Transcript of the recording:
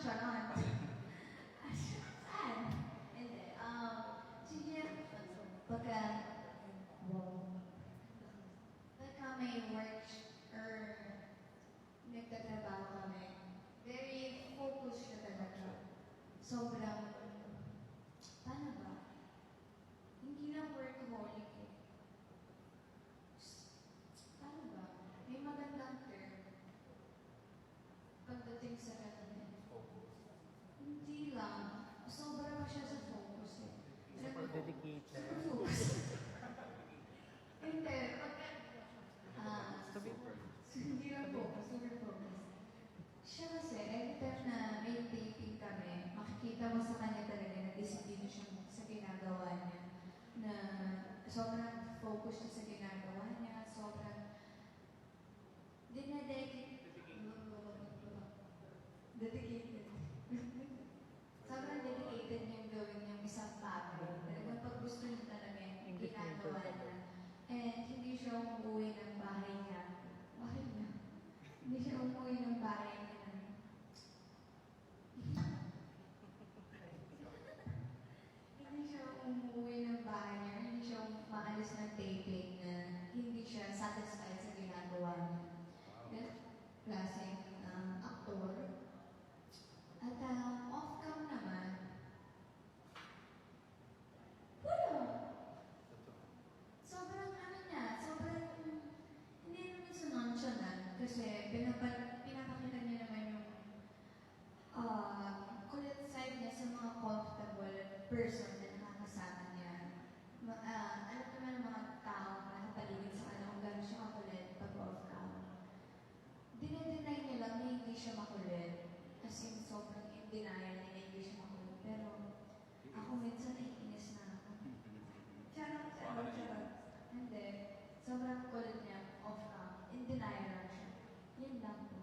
Charot. Saan? Hindi. Um, sige, pagka, pagka may work or nagtatrabaho kami, very focused na talaga. Sobrang naramdaman sa kanya talaga na disiplino siya sa ginagawa niya. Na sobrang focus siya sa ginagawa niya, sobrang dinedicate. Dedicated. Dedicated pinapakita, niya naman yung uh, kulit side niya sa mga comfortable person na nakakasama niya. Ma, uh, alam naman ng mga tao na nakapaligid sa kanya kung gano'n siya makulit pag off-cam. Dinedeny niya lang na hindi siya makulit. As in, sobrang in denial Amen.